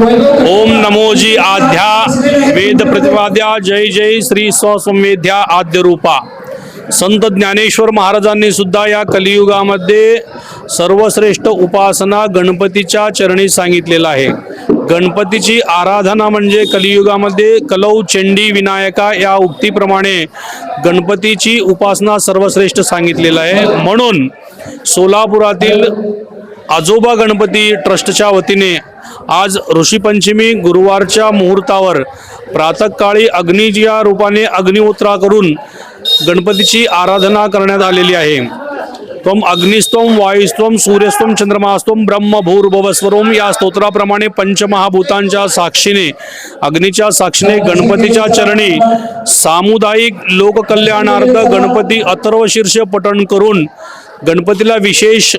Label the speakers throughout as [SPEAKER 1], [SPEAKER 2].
[SPEAKER 1] ओम नमोजी आध्या वेद प्रतिपाद्या जय जय श्री स्वसंवेद्या आद्य रूपा. संत ज्ञानेश्वर महाराजांनी सुद्धा या कलियुगामध्ये सर्वश्रेष्ठ उपासना गणपतीच्या चरणी सांगितलेलं आहे. गणपतीची आराधना म्हणजे कलियुगामध्ये कलौ चंडी विनायका या उक्तीप्रमाणे गणपतीची उपासना सर्वश्रेष्ठ सांगितलेलं आहे. म्हणून सोलापुरातील आजोबा गणपती ट्रस्टच्या वतीने आज ऋषीपंचमी गुरुवारच्या मुहूर्तावर प्रातःकाळी अग्निजिया रूपाने अग्निहोत्रा करून गणपतीची आराधना करण्यात आलेली आहे. त्वम अग्निस्तोम वायुस्तोम सूर्यस्तोम चंद्रमास्तोम ब्रह्म भूर्भवस्वरोम या स्तोत्राप्रमाणे पंचमहाभूतांच्या साक्षीने अग्नीच्या साक्षीने गणपतीच्या चरणी सामुदायिक लोककल्याणार्थ गणपती अथर्वशीर्ष पठण करून गणपतीला विशेष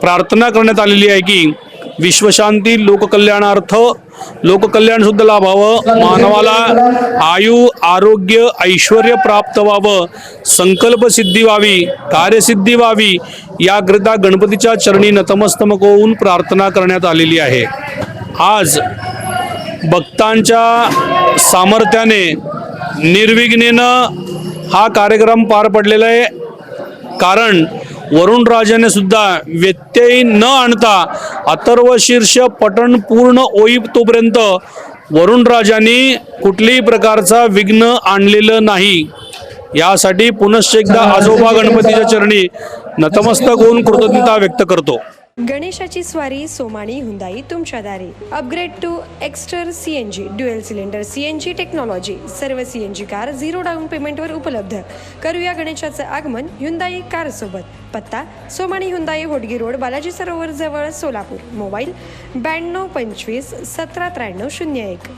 [SPEAKER 1] प्रार्थना करण्यात आलेली आहे की विश्वशांती लोककल्याणार्थ लोककल्याण सुद्धा लाभावं मानवाला आयु आरोग्य ऐश्वर प्राप्त व्हावं संकल्प सिद्धी व्हावी कार्यसिद्धी व्हावी याकरिता गणपतीच्या चरणी नतमस्तमक होऊन प्रार्थना करण्यात आलेली आहे. आज भक्तांच्या सामर्थ्याने निर्विघ्नेनं हा कार्यक्रम पार पडलेला आहे. कारण वरुणराजाने सुद्धा व्यत्यय न आणता अथर्व शीर्ष पठण पूर्ण तोपर्यंत वरुणराजांनी कुठल्याही प्रकारचा विघ्न आणलेलं नाही. यासाठी पुनश्च एकदा आजोबा गणपतीच्या चरणी नतमस्तक होऊन कृतज्ञता व्यक्त करतो.
[SPEAKER 2] गणेशाची स्वारी सोमाणी हुंदाई तुमच्या दारी. Upgrade to Exter C N G dual cylinder C N G technology सर्व C N G car zero down पेमेंटवर उपलब्ध. करूया गणेशाचं आगमन हुंदाई कार सोबत. पत्ता सोमाणी हुंदाई होडगी रोड बालाजी सरोवर जवळ सोलापूर. मोबाईल ब्याण्णव पंचवीस सतरा त्र्याण्णव शून्य एक.